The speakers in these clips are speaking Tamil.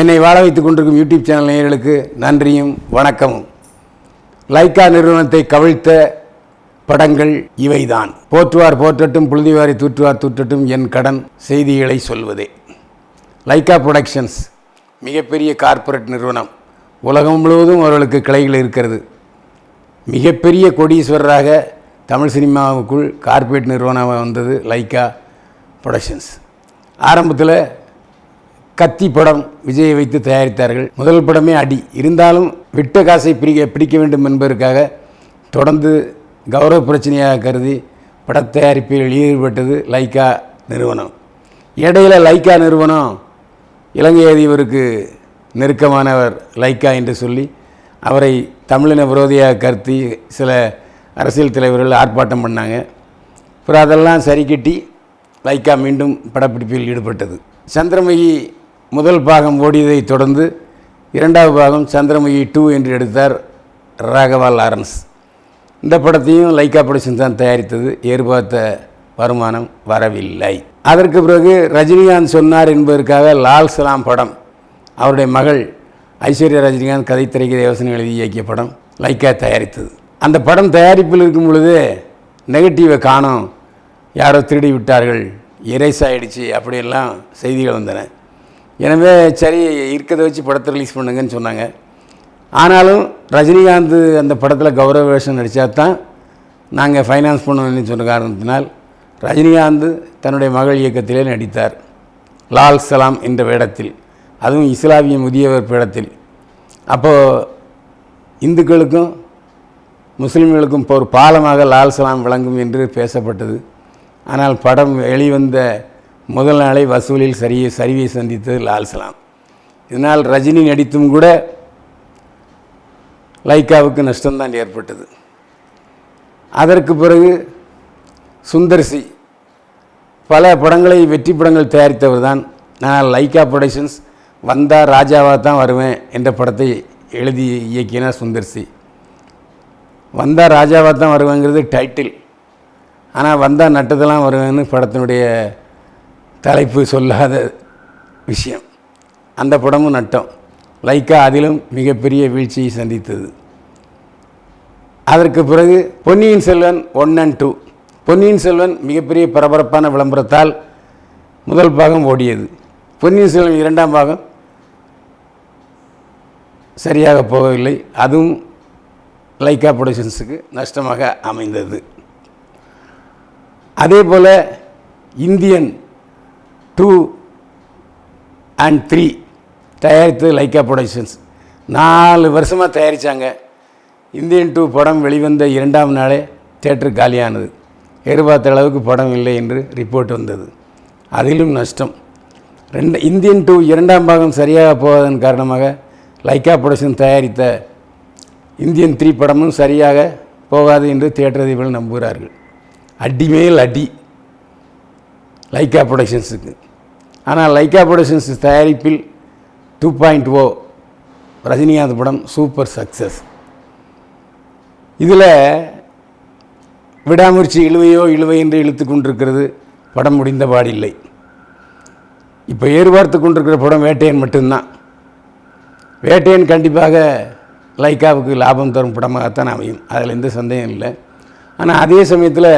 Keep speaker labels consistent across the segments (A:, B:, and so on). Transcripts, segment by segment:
A: என்னை வாழ வைத்துக் கொண்டிருக்கும் யூடியூப் சேனல் நேயர்களுக்கு நன்றியும் வணக்கமும். லைக்கா நிறுவனத்தை கவிழ்த்த படங்கள் இவைதான். போற்றுவார் போற்றட்டும் புழுதிவாரி தூற்றுவார் தூற்றட்டும் என் கடன் செய்திகளை சொல்வதே. லைக்கா புரொடக்ஷன்ஸ் மிகப்பெரிய கார்ப்பரேட் நிறுவனம். உலகம் முழுவதும் அவர்களுக்கு கிளைகள் இருக்கிறது. மிகப்பெரிய கொடீஸ்வரராக தமிழ் சினிமாவுக்குள் கார்ப்பரேட் நிறுவனம் வந்தது லைக்கா புரொடக்ஷன்ஸ். ஆரம்பத்தில் கத்தி படம் விஜயை வைத்து தயாரித்தார்கள். முதல் படமே அடி. இருந்தாலும் விட்ட காசை பிடிக்க பிடிக்க வேண்டும் என்பதற்காக தொடர்ந்து கௌரவ பிரச்சனையாக கருதி பட தயாரிப்பில் ஈடுபட்டது லைக்கா நிறுவனம். இடையில லைக்கா நிறுவனம் இலங்கை அதிபருக்கு நெருக்கமானவர் லைக்கா என்று சொல்லி அவரை தமிழின விரோதியாக கருத்தி சில அரசியல் தலைவர்கள் ஆர்ப்பாட்டம் பண்ணாங்க. அப்புறம் அதெல்லாம் சரி கட்டி லைக்கா மீண்டும் படப்பிடிப்பில் ஈடுபட்டது. சந்திரமுகி முதல் பாகம் ஓடியதை தொடர்ந்து இரண்டாவது பாகம் சந்திரமுகி டூ என்று எடுத்தார் ராகவா லாரன்ஸ் இந்த படத்தையும் லைக்கா ப்ரொடக்ஷன் தான் தயாரித்தது. எதிர்பார்த்த வருமானம் வரவில்லை. அதற்கு பிறகு ரஜினிகாந்த் சொன்னார் என்பதற்காக லால் சலாம் படம் அவருடைய மகள் ஐஸ்வர்யா ரஜினிகாந்த் கதை திரைக்கு யோசனை எழுதி இயக்கிய படம் லைக்கா தயாரித்தது. அந்த படம் தயாரிப்பில் இருக்கும் பொழுது நெகட்டிவை காணோம். யாரோ திருடி விட்டார்கள் எரேஸ் ஆகிடுச்சு அப்படியெல்லாம் செய்திகள் வந்தன. எனவே சரி இருக்கிறத வச்சு படத்தை ரிலீஸ் பண்ணுங்கன்னு சொன்னாங்க. ஆனாலும் ரஜினிகாந்த் அந்த படத்தில் கௌரவ வேஷம் நடித்தா தான் நாங்கள் ஃபைனான்ஸ் பண்ணணும்னு சொன்ன காரணத்தினால் ரஜினிகாந்த் தன்னுடைய மகள் இயக்கத்திலே நடித்தார். லால் சலாம் என்ற வேடத்தில் அதுவும் இஸ்லாமிய முதியவர் வேடத்தில். அப்போது இந்துக்களுக்கும் முஸ்லீம்களுக்கும் இப்போ ஒரு பாலமாக லால் சலாம் விளங்கும் என்று பேசப்பட்டது. ஆனால் படம் வெளிவந்த முதல் நாளை வசூலில் சரி சரிவை சந்தித்தது லால்சலாம் இதனால் ரஜினி நடித்தும் கூட லைக்காவுக்கு நஷ்டம்தான் ஏற்பட்டது. அதற்கு பிறகு சுந்தர்சி பல படங்களை வெற்றி படங்கள் தயாரித்தவர் தான் நான் லைக்கா ப்ரொடக்ஷன்ஸ் வந்தால் ராஜாவாக தான் வருவேன் என்ற படத்தை எழுதி இயக்கினார் சுந்தர்சி வந்தால் ராஜாவாக தான் வருவேங்கிறது டைட்டில் ஆனால் வந்தால் நட்டதெல்லாம் வருவேன்னு படத்தினுடைய தலைப்பு சொல்லாத விஷயம். அந்த படமும் நட்டம். லைக்கா அதிலும் மிகப்பெரிய வீழ்ச்சியை சந்தித்தது. அதற்கு பிறகு Ponniyin Selvan one and two Ponniyin Selvan மிகப்பெரிய பரபரப்பான விளம்பரத்தால் முதல் பாகம் ஓடியது. பொன்னியின் செல்வன் இரண்டாம் பாகம் சரியாக போகவில்லை. அதுவும் லைக்கா ப்ரொடக்ஷன்ஸுக்கு நஷ்டமாக அமைந்தது. அதே போல் இந்தியன் டூ அண்ட் த்ரீ தயாரித்து லைக்கா ப்ரொடக்ஷன்ஸ் நாலு வருஷமாக தயாரித்தாங்க இந்தியன் டூ படம் வெளிவந்த இரண்டாம் நாளே தேட்டர் காலியானது. எதிர்பார்த்த அளவுக்கு படம் இல்லை என்று ரிப்போர்ட் வந்தது. அதிலும் நஷ்டம். ரெண்டு இந்தியன் டூ இரண்டாம் பாகம் சரியாக போவதன் காரணமாக லைக்கா ப்ரொடக்ஷன் தயாரித்த இந்தியன் த்ரீ படமும் சரியாக போகாது என்று தியேட்டர் அதிபர்கள் நம்புகிறார்கள். அடி மேல் அடி. லைக்கா ப்ரொடக்ஷன்ஸுக்கு ஆனால் லைக்கா ப்ரொடக்ஷன்ஸ் தயாரிப்பில் டூ பாயிண்ட் ஓ ரஜினிகாந்த் படம் சூப்பர் சக்ஸஸ் இதில் விடாமுயற்சி இழுவையோ இழுவை என்று இழுத்து கொண்டிருக்கிறது படம் முடிந்த பாடில்லை இப்போ ஏறுபார்த்து கொண்டிருக்கிற படம் வேட்டையன் மட்டும்தான். வேட்டையன் கண்டிப்பாக லைக்காவுக்கு லாபம் தரும் படமாகத்தான் அமையும். அதில் எந்த சந்தேகம் இல்லை. ஆனால் அதே சமயத்தில்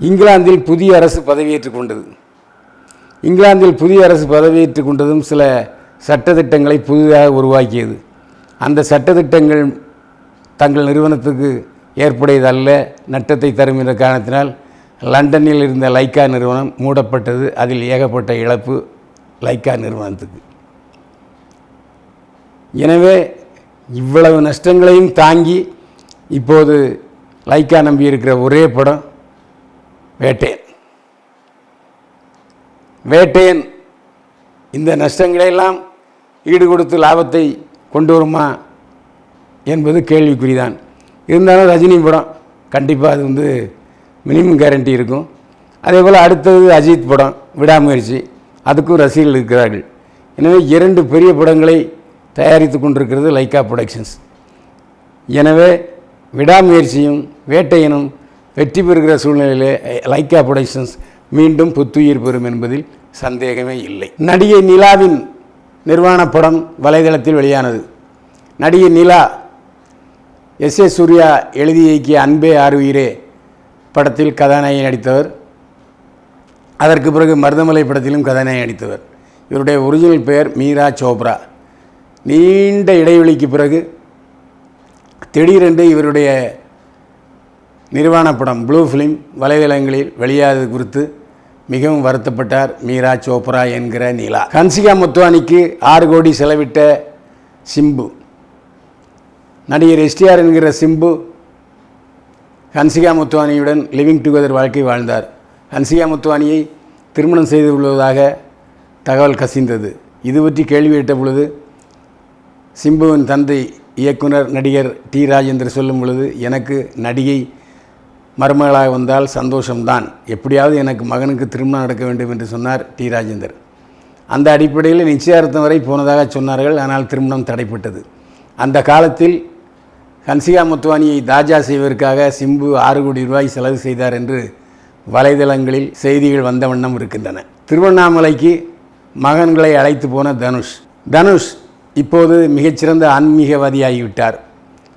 A: இங்கிலாந்தில் புதிய அரசு பதவியேற்றுக் கொண்டது. இங்கிலாந்தில் புதிய அரசு பதவியேற்றுக் கொண்டதும் சில சட்டத்திட்டங்களை புதிதாக உருவாக்கியது. அந்த சட்டத்திட்டங்கள் தங்கள் நிறுவனத்துக்கு ஏற்புடையதல்ல. நட்டத்தை தரும் என்ற காரணத்தினால் லண்டனில் இருந்த லைக்கா நிறுவனம் மூடப்பட்டது. அதில் ஏகப்பட்ட இழப்பு லைக்கா நிறுவனத்துக்கு. எனவே இவ்வளவு நஷ்டங்களையும் தாங்கி இப்போது லைக்கா நம்பியிருக்கிற ஒரே படம் வேட்டையன். வேட்டையன் இந்த நஷ்டங்களையெல்லாம் ஈடுகொடுத்து லாபத்தை கொண்டு வருமா என்பது கேள்விக்குறிதான். இருந்தாலும் ரஜினி படம் கண்டிப்பாக அது வந்து மினிமம் கேரண்டி இருக்கும். அதே போல் அடுத்தது அஜித் படம் விடாமுயற்சி. அதுக்கும் ரசிகர்கள் இருக்கிறார்கள். எனவே இரண்டு பெரிய படங்களை தயாரித்து கொண்டிருக்கிறது லைக்கா ப்ரொடக்ஷன்ஸ் எனவே விடாமுயற்சியும் வேட்டையனும் வெற்றி பெறுகிற சூழ்நிலையிலே லைக்கா ப்ரொடக்ஷன்ஸ் மீண்டும் புத்துயிர் பெறும் என்பதில் சந்தேகமே இல்லை. நடிகை நிலாவின் நிர்வாண படம் வலைதளத்தில் வெளியானது. நடிகை நிலா எஸ். ஏ. சூர்யா எழுதி இயக்கிய அன்பே ஆறுயிரே படத்தில் கதாநாயகி நடித்தவர். அதற்கு பிறகு மருதமலை படத்திலும் கதாநாயகி நடித்தவர். இவருடைய ஒரிஜினல் பெயர் மீரா சோப்ரா. நீண்ட இடைவெளிக்கு பிறகு திடீரென்று இவருடைய நிர்வாண படம் ப்ளூ ஃபிலிம் வலைதளங்களில் வெளியாதது குறித்து மிகவும் வருத்தப்பட்டார் மீரா சோப்ரா என்கிற நிலா. ஹன்சிகா முத்துவானிக்கு ஆறு கோடி செலவிட்ட சிம்பு. நடிகர் எஸ்டிஆர் என்கிற சிம்பு ஹன்சிகா முத்துவானியுடன் லிவிங் டுகெதர் வாழ்க்கை வாழ்ந்தார். ஹன்சிகா முத்துவானியை திருமணம் செய்து கொள்வதாக தகவல் கசிந்தது. இது பற்றி கேள்வி எட்ட பொழுது சிம்புவின் தந்தை இயக்குனர் நடிகர் டி. ராஜேந்தர் சொல்லும் பொழுது எனக்கு நடிகை மருமகளாக வந்தால் சந்தோஷம்தான். எப்படியாவது எனக்கு மகனுக்கு திருமணம் நடக்க வேண்டும் என்று சொன்னார் டி. ராஜேந்தர். அந்த அடிப்படையில் நிச்சயார்த்தம் வரை போனதாக சொன்னார்கள் ஆனால் திருமணம் தடைப்பட்டது. அந்த காலத்தில் ஹன்சிகா முத்துவானியை தாஜா செய்வதற்காக சிம்பு ஆறு கோடி ரூபாய் செலவு செய்தார் என்று வலைதளங்களில் செய்திகள் வந்த வண்ணம் இருக்கின்றன. திருவண்ணாமலைக்கு மகன்களை அழைத்து போன தனுஷ். தனுஷ் இப்போது மிகச்சிறந்த ஆன்மீகவாதியாகிவிட்டார்.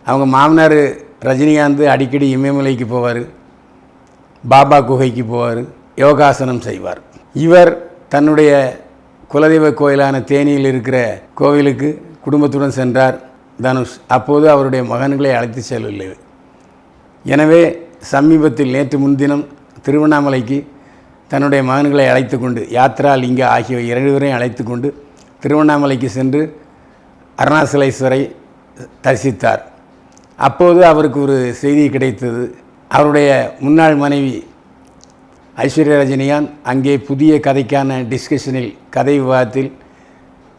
A: அவங்க மாமனார் ரஜினிகாந்த் அடிக்கடி இமயமலைக்கு போவார். பாபா குகைக்கு போவார். யோகாசனம் செய்வார். இவர் தன்னுடைய குலதெய்வ கோயிலான தேனியில் இருக்கிற கோவிலுக்கு குடும்பத்துடன் சென்றார். தனுஷ் அப்போது அவருடைய மகன்களை அழைத்து செல்லவில்லை. எனவே சமீபத்தில் நேற்று முன்தினம் திருவண்ணாமலைக்கு தன்னுடைய மகன்களை அழைத்து கொண்டு யாத்ரா லிங்க ஆகியவை இரண்டு பேரையும் அழைத்து கொண்டு திருவண்ணாமலைக்கு சென்று அருணாசலேஸ்வரை தரிசித்தார். அப்போது அவருக்கு ஒரு செய்தி கிடைத்தது. அவருடைய முன்னாள் மனைவி ஐஸ்வர்யா ரஜினிகாந்த் அங்கே புதிய கதைக்கான டிஸ்கஷனில் கதை விவாதத்தில்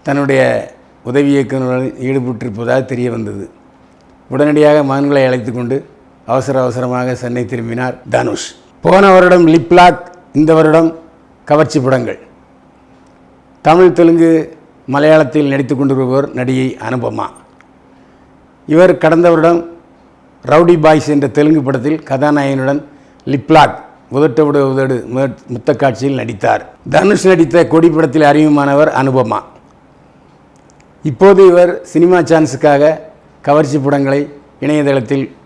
A: தன்னுடைய உதவி இயக்குநருடன் ஈடுபட்டிருப்பதாக தெரிய வந்தது. உடனடியாக மகன்களை அழைத்து கொண்டு அவசர அவசரமாக சென்னை திரும்பினார் தனுஷ். போன வருடம் லிப்லாக் இந்த வருடம் கவர்ச்சி படங்கள். தமிழ் தெலுங்கு மலையாளத்தில் நடித்து கொண்டிருப்பவர் நடிகை அனுபமா. இவர் கடந்த வருடம் ரவுடி பாய்ஸ் என்ற தெலுங்கு படத்தில் கதாநாயகனுடன் லிப்லாக் உதட்டோடு உதடு முத்த காட்சியில் நடித்தார். தனுஷ் நடித்த கொடி படத்தில் அறிமுகமானவர் அனுபமா. இப்போது இவர் சினிமா சான்ஸுக்காக கவர்ச்சி படங்களை இணையதளத்தில்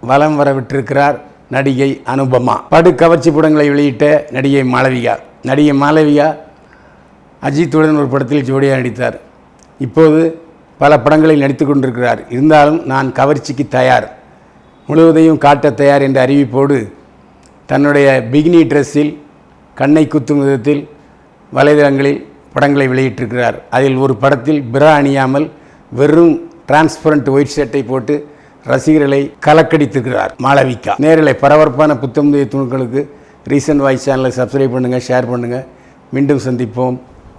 A: வலம் வரவிட்டிருக்கிறார் நடிகை அனுபமா. படு கவர்ச்சி படங்களை வெளியிட்ட நடிகை மாளவிகா. நடிகை மாளவிகா அஜித்துடன் ஒரு படத்தில் ஜோடியாக நடித்தார். இப்போது பல படங்களில் நடித்து கொண்டிருக்கிறார். இருந்தாலும் நான் கவர்ச்சிக்கு தயார். முழுவதையும் காட்ட தயார் என்ற அறிவிப்போடு தன்னுடைய பிகினி ட்ரெஸ்ஸில் கண்ணை குத்தும் விதத்தில் வலைதளங்களில் படங்களை வெளியிட்டிருக்கிறார். அதில் ஒரு படத்தில் பிரா அணியாமல் வெறும் டிரான்ஸ்பரண்ட் ஒயிட் ஷர்ட்டை போட்டு ரசிகர்களை கலக்கடித்திருக்கிறார் மாளவிகா. நேரில் பரபரப்பான புத்தமுதிய துணுக்களுக்கு ரீசன்ட் வாய்ஸ் சேனலை சப்ஸ்கிரைப் பண்ணுங்கள் ஷேர் பண்ணுங்கள் மீண்டும் சந்திப்போம்.